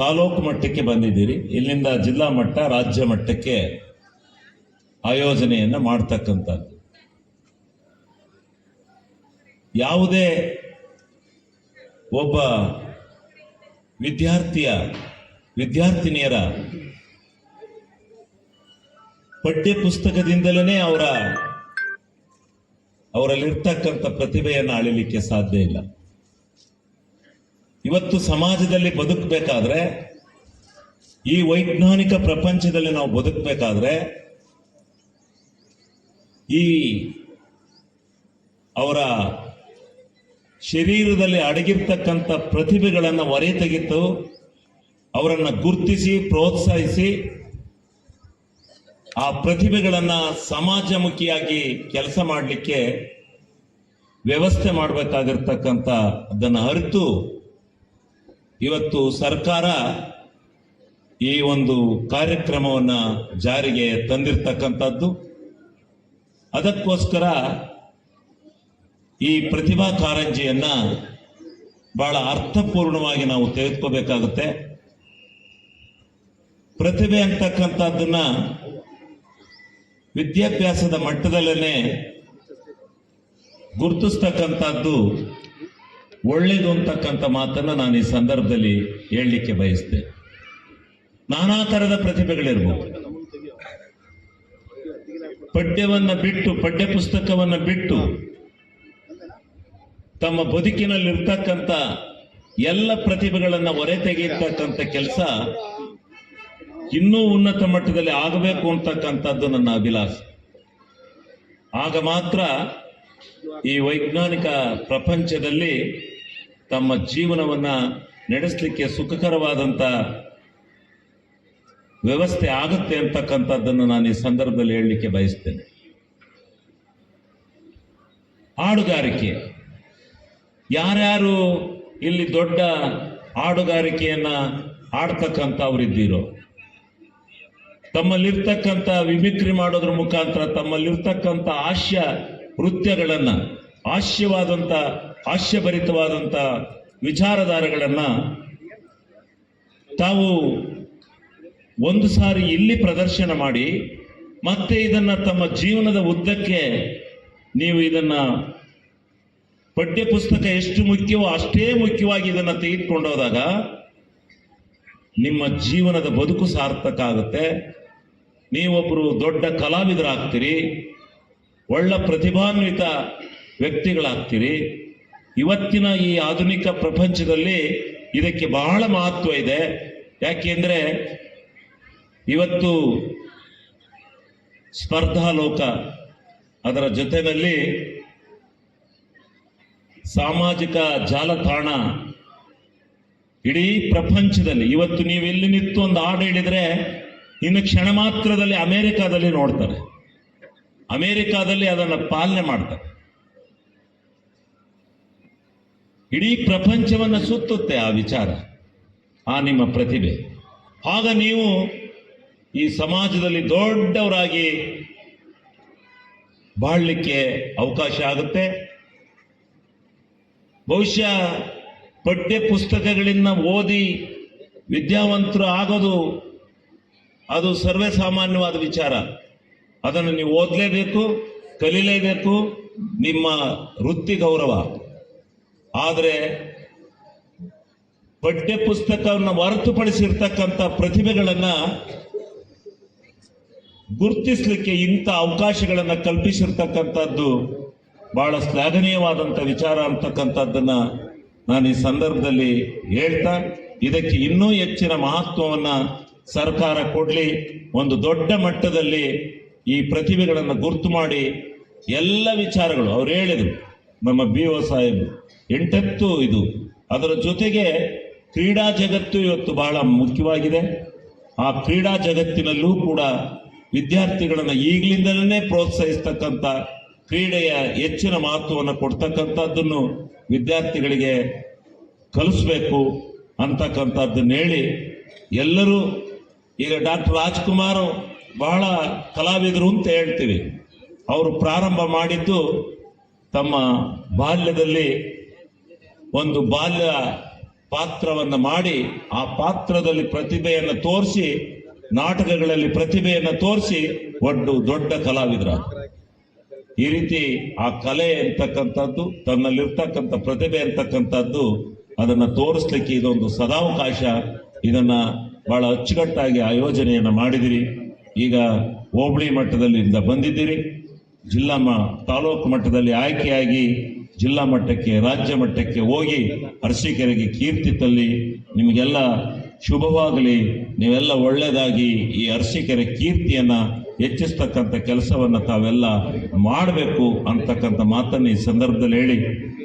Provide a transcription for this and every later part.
ತಾಲೂಕು ಮಟ್ಟಕ್ಕೆ ಬಂದಿದ್ದೀರಿ. ಇಲ್ಲಿಂದ ಜಿಲ್ಲಾ ಮಟ್ಟ, ರಾಜ್ಯ ಮಟ್ಟಕ್ಕೆ ಆಯೋಜನೆಯನ್ನು ಮಾಡ್ತಕ್ಕಂಥದ್ದು. ಯಾವುದೇ ಒಬ್ಬ ವಿದ್ಯಾರ್ಥಿಯ, ವಿದ್ಯಾರ್ಥಿನಿಯರ ಪಠ್ಯ ಪುಸ್ತಕದಿಂದಲೇ ಅವರ, ಅವರಲ್ಲಿರ್ತಕ್ಕಂಥ ಪ್ರತಿಭೆಯನ್ನು ಅಳಿಲಿಕ್ಕೆ ಸಾಧ್ಯ ಇಲ್ಲ. ಇವತ್ತು ಸಮಾಜದಲ್ಲಿ ಬದುಕಬೇಕಾದ್ರೆ, ಈ ವೈಜ್ಞಾನಿಕ ಪ್ರಪಂಚದಲ್ಲಿ ನಾವು ಬದುಕಬೇಕಾದ್ರೆ, ಈ ಅವರ ಶರೀರದಲ್ಲಿ ಅಡಗಿರ್ತಕ್ಕಂಥ ಪ್ರತಿಭೆಗಳನ್ನು ಹೊರೆ ತೆಗೆದು ಅವರನ್ನು ಗುರುತಿಸಿ, ಪ್ರೋತ್ಸಾಹಿಸಿ, ಆ ಪ್ರತಿಭೆಗಳನ್ನು ಸಮಾಜಮುಖಿಯಾಗಿ ಕೆಲಸ ಮಾಡಲಿಕ್ಕೆ ವ್ಯವಸ್ಥೆ ಮಾಡಬೇಕಾಗಿರ್ತಕ್ಕಂಥ ಅದನ್ನು ಅರಿತು ಇವತ್ತು ಸರ್ಕಾರ ಈ ಒಂದು ಕಾರ್ಯಕ್ರಮವನ್ನು ಜಾರಿಗೆ ತಂದಿರತಕ್ಕಂಥದ್ದು. ಅದಕ್ಕೋಸ್ಕರ ಈ ಪ್ರತಿಭಾ ಕಾರಂಜಿಯನ್ನ ಬಹಳ ಅರ್ಥಪೂರ್ಣವಾಗಿ ನಾವು ತೆಗೆದುಕೋಬೇಕಾಗುತ್ತೆ. ಪ್ರತಿಭೆ ಅಂತಕ್ಕಂಥದ್ದನ್ನ ವಿದ್ಯಾಭ್ಯಾಸದ ಮಟ್ಟದಲ್ಲೇ ಗುರುತಿಸ್ತಕ್ಕಂಥದ್ದು ಒಳ್ಳೇದು ಅಂತಕ್ಕಂಥ ಮಾತನ್ನು ನಾನು ಈ ಸಂದರ್ಭದಲ್ಲಿ ಹೇಳಲಿಕ್ಕೆ ಬಯಸ್ತೇನೆ. ನಾನಾ ಥರದ ಪ್ರತಿಭೆಗಳಿರ್ಬೋದು. ಪಠ್ಯವನ್ನು ಬಿಟ್ಟು, ಪಠ್ಯ ಪುಸ್ತಕವನ್ನು ಬಿಟ್ಟು ತಮ್ಮ ಬದುಕಿನಲ್ಲಿರ್ತಕ್ಕಂಥ ಎಲ್ಲ ಪ್ರತಿಭೆಗಳನ್ನು ಹೊರೆ ತೆಗೆಯತಕ್ಕಂಥ ಕೆಲಸ ಇನ್ನೂ ಉನ್ನತ ಮಟ್ಟದಲ್ಲಿ ಆಗಬೇಕು ಅಂತಕ್ಕಂಥದ್ದು ನನ್ನ ಅಭಿಲಾಸ ಆಗ ಮಾತ್ರ ಈ ವೈಜ್ಞಾನಿಕ ಪ್ರಪಂಚದಲ್ಲಿ ತಮ್ಮ ಜೀವನವನ್ನ ನಡೆಸಲಿಕ್ಕೆ ಸುಖಕರವಾದಂತ ವ್ಯವಸ್ಥೆ ಆಗುತ್ತೆ ಅಂತಕ್ಕಂಥದ್ದನ್ನು ನಾನು ಈ ಸಂದರ್ಭದಲ್ಲಿ ಹೇಳಲಿಕ್ಕೆ ಬಯಸ್ತೇನೆ. ಹಾಡುಗಾರಿಕೆ. ಯಾರ್ಯಾರು ಇಲ್ಲಿ ದೊಡ್ಡ ಹಾಡುಗಾರಿಕೆಯನ್ನ ಆಡ್ತಕ್ಕಂಥವ್ರಿದ್ದೀರೋ ತಮ್ಮಲ್ಲಿರ್ತಕ್ಕಂಥ ವಿಮಿಕ್ರಿ ಮಾಡೋದ್ರ ಮುಖಾಂತರ ತಮ್ಮಲ್ಲಿರ್ತಕ್ಕಂಥ ಹಾಸ್ಯ ನೃತ್ಯಗಳನ್ನು ಹಾಸ್ಯವಾದಂಥ ಹಾಸ್ಯಭರಿತವಾದಂಥ ವಿಚಾರಧಾರೆಗಳನ್ನು ತಾವು ಒಂದು ಸಾರಿ ಇಲ್ಲಿ ಪ್ರದರ್ಶನ ಮಾಡಿ ಮತ್ತೆ ಇದನ್ನ ತಮ್ಮ ಜೀವನದ ಉದ್ದಕ್ಕೆ ನೀವು ಇದನ್ನ ಪಠ್ಯ ಪುಸ್ತಕ ಎಷ್ಟು ಮುಖ್ಯವೋ ಅಷ್ಟೇ ಮುಖ್ಯವಾಗಿ ಇದನ್ನ ತೆಗೆದುಕೊಂಡು ಹೋದಾಗ ನಿಮ್ಮ ಜೀವನದ ಬದುಕು ಸಾರ್ಥಕ ಆಗುತ್ತೆ. ನೀವೊಬ್ಬರು ದೊಡ್ಡ ಕಲಾವಿದರಾಗ್ತೀರಿ, ಒಳ್ಳೆ ಪ್ರತಿಭಾನ್ವಿತ ವ್ಯಕ್ತಿಗಳಾಗ್ತೀರಿ. ಇವತ್ತಿನ ಈ ಆಧುನಿಕ ಪ್ರಪಂಚದಲ್ಲಿ ಇದಕ್ಕೆ ಬಹಳ ಮಹತ್ವ ಇದೆ. ಯಾಕೆಂದ್ರೆ ಇವತ್ತು ಸ್ಪರ್ಧಾ ಲೋಕ ಅದರ ಜೊತೆಯಲ್ಲಿ ಸಾಮಾಜಿಕ ಜಾಲತಾಣ ಇಡೀ ಪ್ರಪಂಚದಲ್ಲಿ, ಇವತ್ತು ನೀವು ಎಲ್ಲಿ ನಿಂತು ಒಂದು ಹಾಡು ಹೇಳಿದ್ರೆ ಇನ್ನು ಕ್ಷಣ ಮಾತ್ರದಲ್ಲಿ ಅಮೆರಿಕಾದಲ್ಲಿ ನೋಡ್ತಾರೆ. ಅಮೆರಿಕಾದಲ್ಲಿ ಅದನ್ನು ಪಾಲನೆ ಮಾಡ್ತಾರೆ. ಇಡೀ ಪ್ರಪಂಚವನ್ನ ಸುತ್ತುತ್ತೆ ಆ ವಿಚಾರ, ಆ ನಿಮ್ಮ ಪ್ರತಿಭೆ. ಆಗ ನೀವು ಈ ಸಮಾಜದಲ್ಲಿ ದೊಡ್ಡವರಾಗಿ ಬಾಳಲಿಕ್ಕೆ ಅವಕಾಶ ಆಗುತ್ತೆ. ಬಹುಶಃ ಪಠ್ಯ ಪುಸ್ತಕಗಳಿಂದ ಓದಿ ವಿದ್ಯಾವಂತರು ಆಗೋದು ಅದು ಸರ್ವೇ ಸಾಮಾನ್ಯವಾದ ವಿಚಾರ. ಅದನ್ನು ನೀವು ಓದಲೇಬೇಕು, ಕಲೀಲೇಬೇಕು, ನಿಮ್ಮ ವೃತ್ತಿ ಗೌರವ. ಆದರೆ ಪಠ್ಯ ಪುಸ್ತಕವನ್ನು ಹೊರತುಪಡಿಸಿರ್ತಕ್ಕಂಥ ಪ್ರತಿಭೆಗಳನ್ನು ಗುರುತಿಸಲಿಕ್ಕೆ ಇಂಥ ಅವಕಾಶಗಳನ್ನು ಕಲ್ಪಿಸಿರ್ತಕ್ಕಂಥದ್ದು ಬಹಳ ಶ್ಲಾಘನೀಯವಾದಂಥ ವಿಚಾರ ಅಂತಕ್ಕಂಥದ್ದನ್ನು ನಾನು ಈ ಸಂದರ್ಭದಲ್ಲಿ ಹೇಳ್ತಾ, ಇದಕ್ಕೆ ಇನ್ನೂ ಹೆಚ್ಚಿನ ಮಹತ್ವವನ್ನ ಸರ್ಕಾರ ಕೊಡ್ಲಿ, ಒಂದು ದೊಡ್ಡ ಮಟ್ಟದಲ್ಲಿ ಈ ಪ್ರತಿಭೆಗಳನ್ನು ಗುರ್ತು ಮಾಡಿ ಎಲ್ಲ ವಿಚಾರಗಳು ಅವ್ರು ಹೇಳಿದ್ರು. ನಮ್ಮ ಬಿ ಓ ಸಾಹೇಬ್, ಎಂಟತ್ತು ಇದು. ಅದರ ಜೊತೆಗೆ ಕ್ರೀಡಾ ಜಗತ್ತು ಇವತ್ತು ಬಹಳ ಮುಖ್ಯವಾಗಿದೆ. ಆ ಕ್ರೀಡಾ ಜಗತ್ತಿನಲ್ಲೂ ಕೂಡ ವಿದ್ಯಾರ್ಥಿಗಳನ್ನು ಈಗಲಿಂದಲೇ ಪ್ರೋತ್ಸಾಹಿಸ್ತಕ್ಕಂಥ ಕ್ರೀಡೆಯ ಹೆಚ್ಚಿನ ಮಹತ್ವವನ್ನು ಕೊಡ್ತಕ್ಕಂಥದ್ದನ್ನು ವಿದ್ಯಾರ್ಥಿಗಳಿಗೆ ಕಲಿಸ್ಬೇಕು ಅಂತಕ್ಕಂಥದ್ದನ್ನು ಹೇಳಿ ಎಲ್ಲರೂ ಈಗ ಡಾಕ್ಟರ್ ರಾಜ್ಕುಮಾರ್ ಬಹಳ ಕಲಾವಿದರು ಅಂತ ಹೇಳ್ತೀವಿ. ಅವರು ಪ್ರಾರಂಭ ಮಾಡಿದ್ದು ತಮ್ಮ ಬಾಲ್ಯದಲ್ಲಿ ಒಂದು ಬಾಲ್ಯ ಪಾತ್ರವನ್ನು ಮಾಡಿ ಆ ಪಾತ್ರದಲ್ಲಿ ಪ್ರತಿಭೆಯನ್ನು ತೋರಿಸಿ, ನಾಟಕಗಳಲ್ಲಿ ಪ್ರತಿಭೆಯನ್ನು ತೋರಿಸಿ ಒಟ್ಟು ದೊಡ್ಡ ಕಲಾವಿದರ ಈ ರೀತಿ ಆ ಕಲೆ ಅಂತಕ್ಕಂಥದ್ದು ತನ್ನಲ್ಲಿರ್ತಕ್ಕಂಥ ಪ್ರತಿಭೆ ಅಂತಕ್ಕಂಥದ್ದು ಅದನ್ನು ತೋರಿಸ್ಲಿಕ್ಕೆ ಇದೊಂದು ಸದಾವಕಾಶ. ಇದನ್ನ ಬಹಳ ಅಚ್ಚುಕಟ್ಟಾಗಿ ಆಯೋಜನೆಯನ್ನು ಮಾಡಿದಿರಿ. ಈಗ ಹೋಬಳಿ ಮಟ್ಟದಲ್ಲಿಂದ ಬಂದಿದ್ದೀರಿ. ಜಿಲ್ಲಾ ಮ, ತಾಲೂಕು ಮಟ್ಟದಲ್ಲಿ ಆಯ್ಕೆಯಾಗಿ ಜಿಲ್ಲಾ ಮಟ್ಟಕ್ಕೆ, ರಾಜ್ಯ ಮಟ್ಟಕ್ಕೆ ಹೋಗಿ ಅರಸೀಕೆರೆಗೆ ಕೀರ್ತಿ ತಲ್ಲಿ ನಿಮಗೆಲ್ಲ ಶುಭವಾಗಲಿ. ನೀವೆಲ್ಲ ಒಳ್ಳೆಯದಾಗಿ ಈ ಅರಸೀಕೆರೆ ಕೀರ್ತಿಯನ್ನ ಹೆಚ್ಚಿಸ್ತಕ್ಕಂಥ ಕೆಲಸವನ್ನ ತಾವೆಲ್ಲ ಮಾಡಬೇಕು ಅಂತಕ್ಕಂಥ ಮಾತನ್ನ ಈ ಸಂದರ್ಭದಲ್ಲಿ ಹೇಳಿ.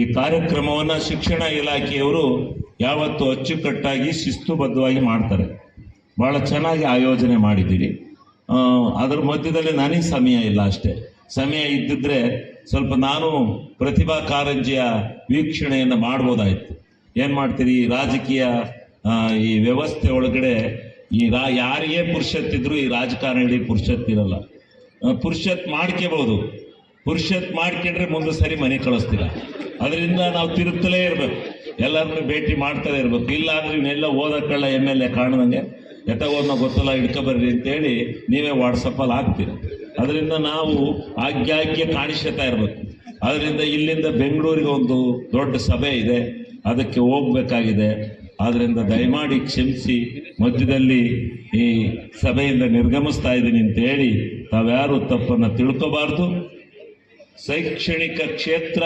ಈ ಕಾರ್ಯಕ್ರಮವನ್ನ ಶಿಕ್ಷಣ ಇಲಾಖೆಯವರು ಯಾವತ್ತು ಅಚ್ಚುಕಟ್ಟಾಗಿ, ಶಿಸ್ತುಬದ್ಧವಾಗಿ ಮಾಡ್ತಾರೆ. ಬಹಳ ಚೆನ್ನಾಗಿ ಆಯೋಜನೆ ಮಾಡಿದ್ದೀರಿ. ಅದ್ರ ಮಧ್ಯದಲ್ಲಿ ನನಗೆ ಸಮಯ ಇಲ್ಲ ಅಷ್ಟೇ. ಸಮಯ ಇದ್ದಿದ್ರೆ ಸ್ವಲ್ಪ ನಾನು ಪ್ರತಿಭಾ ಕಾರಂಜಿಯ ವೀಕ್ಷಣೆಯನ್ನು ಮಾಡ್ಬೋದಾಯ್ತು. ಏನು ಮಾಡ್ತೀರಿ? ಈ ರಾಜಕೀಯ ಈ ವ್ಯವಸ್ಥೆ ಒಳಗಡೆ ಈ ರಾ, ಯಾರಿಗೆ ಪುರುಷತ್ತಿದ್ರು ಈ ರಾಜಕಾರಣಿ ಪುರುಷತ್ತಿರಲ್ಲ ಪುರುಷತ್ ಮಾಡ್ಕೋಬಹುದು ಪುರುಷತ್ ಮಾಡ್ಕೊಂಡ್ರೆ ಮುಂದೆ ಸರಿ ಮನೆ ಕಳಿಸ್ತೀರ. ಅದರಿಂದ ನಾವು ತಿರುತ್ತಲೇ ಇರಬೇಕು. ಎಲ್ಲರನ್ನೂ ಭೇಟಿ ಮಾಡ್ತಲೇ ಇರಬೇಕು. ಇಲ್ಲ ಅಂದ್ರೆ ಇವನ್ನೆಲ್ಲ ಓದಕ್ಕಲ್ಲ ಎಂ ಎಲ್ ಎ ಕಾಣ್ದಂಗೆ ಓದ್ನ ಗೊತ್ತಲ್ಲ ಹಿಡ್ಕೊಬರ್ರಿ ಅಂತೇಳಿ ನೀವೇ ವಾಟ್ಸಪ್ಪಲ್ಲಿ ಹಾಕ್ತೀರ. ಅದರಿಂದ ನಾವು ಆಗ್ಯಾಗ್ಯ ಕಾಣಿಸ್ತಾ ಇರಬೇಕು. ಅದರಿಂದ ಇಲ್ಲಿಂದ ಬೆಂಗಳೂರಿಗೆ ಒಂದು ದೊಡ್ಡ ಸಭೆ ಇದೆ. ಅದಕ್ಕೆ ಹೋಗ್ಬೇಕಾಗಿದೆ. ಆದ್ರಿಂದ ದಯಮಾಡಿ ಕ್ಷಮಿಸಿ, ಮಧ್ಯದಲ್ಲಿ ಈ ಸಭೆಯಿಂದ ನಿರ್ಗಮಿಸ್ತಾ ಇದ್ದೀನಿ ಅಂತ ಹೇಳಿ ತಾವ್ಯಾರು ತಪ್ಪನ್ನು ತಿಳ್ಕೋಬಾರ್ದು. ಶೈಕ್ಷಣಿಕ ಕ್ಷೇತ್ರ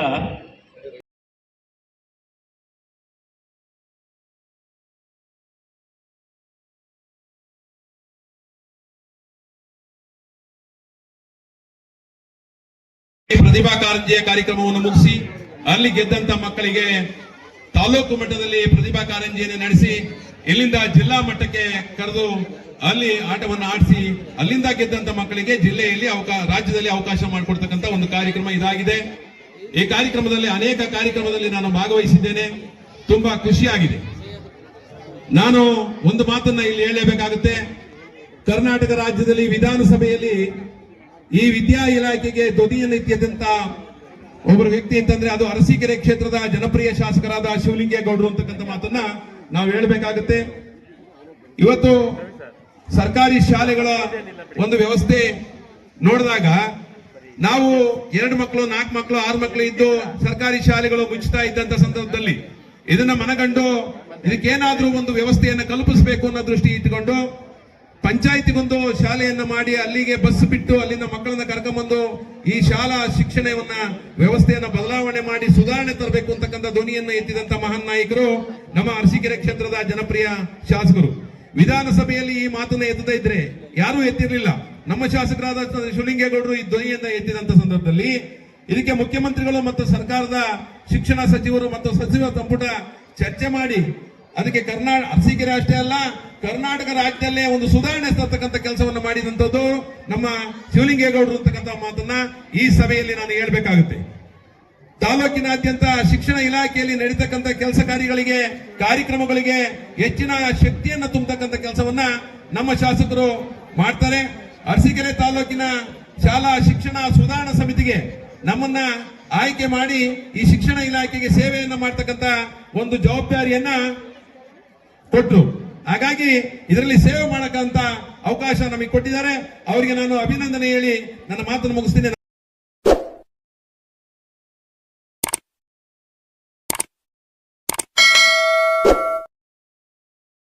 ಪ್ರತಿಭಾ ಕಾರಂಜಿಯ ಕಾರ್ಯಕ್ರಮವನ್ನು ಮುಗಿಸಿ ಅಲ್ಲಿ ಗೆದ್ದಂತ ಮಕ್ಕಳಿಗೆ ತಾಲೂಕು ಮಟ್ಟದಲ್ಲಿ ಪ್ರತಿಭಾ ಕಾರಂಜಿಯನ್ನು ನಡೆಸಿ ಇಲ್ಲಿಂದ ಜಿಲ್ಲಾ ಮಟ್ಟಕ್ಕೆ ಕರೆದು ಅಲ್ಲಿ ಆಟವನ್ನು ಆಡಿಸಿ ಅಲ್ಲಿಂದ ಗೆದ್ದಂತ ಮಕ್ಕಳಿಗೆ ಜಿಲ್ಲೆಯಲ್ಲಿ ಅವಕಾಶ ರಾಜ್ಯದಲ್ಲಿ ಅವಕಾಶ ಮಾಡಿಕೊಡ್ತಕ್ಕಂಥ ಒಂದು ಕಾರ್ಯಕ್ರಮ ಇದಾಗಿದೆ. ಈ ಕಾರ್ಯಕ್ರಮದಲ್ಲಿ ಅನೇಕ ಕಾರ್ಯಕ್ರಮದಲ್ಲಿ ನಾನು ಭಾಗವಹಿಸಿದ್ದೇನೆ. ತುಂಬಾ ಖುಷಿಯಾಗಿದೆ. ನಾನು ಒಂದು ಮಾತನ್ನ ಇಲ್ಲಿ ಹೇಳಬೇಕಾಗುತ್ತೆ. ಕರ್ನಾಟಕ ರಾಜ್ಯದಲ್ಲಿ ವಿಧಾನಸಭೆಯಲ್ಲಿ ಈ ವಿದ್ಯಾ ಇಲಾಖೆಗೆ ಧ್ವನಿಯನ್ನು ಎತ್ತಿದಂತ ಒಬ್ಬರು ವ್ಯಕ್ತಿ ಅಂತಂದ್ರೆ ಅದು ಅರಸೀಕೆರೆ ಕ್ಷೇತ್ರದ ಜನಪ್ರಿಯ ಶಾಸಕರಾದ ಶಿವಲಿಂಗೇಗೌಡರು ಅಂತಕ್ಕಂಥ ಮಾತನ್ನ ನಾವು ಹೇಳಬೇಕಾಗುತ್ತೆ. ಇವತ್ತು ಸರ್ಕಾರಿ ಶಾಲೆಗಳ ಒಂದು ವ್ಯವಸ್ಥೆ ನೋಡಿದಾಗ ನಾವು ಎರಡು ಮಕ್ಕಳು, ನಾಲ್ಕು ಮಕ್ಕಳು, ಆರು ಮಕ್ಕಳು ಇದ್ದು ಸರ್ಕಾರಿ ಶಾಲೆಗಳು ಮುಚ್ಚುತ್ತಾ ಇದ್ದಂತ ಸಂದರ್ಭದಲ್ಲಿ ಇದನ್ನ ಮನಗಂಡು ಇದಕ್ಕೇನಾದ್ರೂ ಒಂದು ವ್ಯವಸ್ಥೆಯನ್ನು ಕಲ್ಪಿಸಬೇಕು ಅನ್ನೋ ದೃಷ್ಟಿ ಇಟ್ಟುಕೊಂಡು ಪಂಚಾಯತಿಗೊಂದು ಶಾಲೆಯನ್ನು ಮಾಡಿ ಅಲ್ಲಿಗೆ ಬಸ್ ಬಿಟ್ಟು ಅಲ್ಲಿಂದ ಮಕ್ಕಳನ್ನ ಕರ್ಕೊಂಬಂದು ಈ ಶಾಲಾ ಶಿಕ್ಷಣವನ್ನ ವ್ಯವಸ್ಥೆಯನ್ನ ಬದಲಾವಣೆ ಮಾಡಿ ಸುಧಾರಣೆ ತರಬೇಕು ಅಂತಕ್ಕಂಥ ಧ್ವನಿಯನ್ನ ಎತ್ತಿದಂತ ಮಹಾನ್ ನಾಯಕರು ನಮ್ಮ ಅರಸೀಕೆರೆ ಕ್ಷೇತ್ರದ ಜನಪ್ರಿಯ ಶಾಸಕರು. ವಿಧಾನಸಭೆಯಲ್ಲಿ ಈ ಮಾತನ್ನ ಎತ್ತದೇ ಇದ್ರೆ ಯಾರೂ ಎತ್ತಿರಲಿಲ್ಲ. ನಮ್ಮ ಶಾಸಕರಾದ ಶಿವಲಿಂಗೇಗೌಡರು ಈ ಧ್ವನಿಯನ್ನ ಎತ್ತಿದಂತ ಸಂದರ್ಭದಲ್ಲಿ ಇದಕ್ಕೆ ಮುಖ್ಯಮಂತ್ರಿಗಳು ಮತ್ತು ಸರ್ಕಾರದ ಶಿಕ್ಷಣ ಸಚಿವರು ಮತ್ತು ಸಚಿವ ಸಂಪುಟ ಚರ್ಚೆ ಮಾಡಿ ಅದಕ್ಕೆ ಕರ್ನಾಟಕ ಅರಸೀಕೆರೆ ಅಷ್ಟೇ ಅಲ್ಲ, ಕರ್ನಾಟಕ ರಾಜ್ಯದಲ್ಲೇ ಒಂದು ಸುಧಾರಣೆ ತರ್ತಕ್ಕಂಥ ಕೆಲಸವನ್ನು ಮಾಡಿದಂಥದ್ದು ನಮ್ಮ ಶಿವಲಿಂಗೇಗೌಡರು ಅಂತಕ್ಕಂಥ ಮಾತನ್ನ ಈ ಸಭೆಯಲ್ಲಿ ನಾನು ಹೇಳಬೇಕಾಗುತ್ತೆ. ತಾಲೂಕಿನಾದ್ಯಂತ ಶಿಕ್ಷಣ ಇಲಾಖೆಯಲ್ಲಿ ನಡೀತಕ್ಕಂಥ ಕೆಲಸ ಕಾರ್ಯಗಳಿಗೆ, ಕಾರ್ಯಕ್ರಮಗಳಿಗೆ ಹೆಚ್ಚಿನ ಶಕ್ತಿಯನ್ನು ತುಂಬತಕ್ಕಂಥ ಕೆಲಸವನ್ನ ನಮ್ಮ ಶಾಸಕರು ಮಾಡ್ತಾರೆ. ಅರಸೀಕೆರೆ ತಾಲೂಕಿನ ಶಾಲಾ ಶಿಕ್ಷಣ ಸುಧಾರಣಾ ಸಮಿತಿಗೆ ನಮ್ಮನ್ನ ಆಯ್ಕೆ ಮಾಡಿ ಈ ಶಿಕ್ಷಣ ಇಲಾಖೆಗೆ ಸೇವೆಯನ್ನು ಮಾಡ್ತಕ್ಕಂಥ ಒಂದು ಜವಾಬ್ದಾರಿಯನ್ನ ಕೊಟ್ರು ಹಾಗಾಗಿ ಇದರಲ್ಲಿ ಸೇವೆ ಮಾಡಕ್ಕಂತ ಅವಕಾಶ ನಮಗೆ ಕೊಟ್ಟಿದ್ದಾರೆ. ಅವರಿಗೆ ನಾನು ಅಭಿನಂದನೆ ಹೇಳಿ ನನ್ನ ಮಾತನ್ನು ಮುಗಿಸ್ತೀನಿ.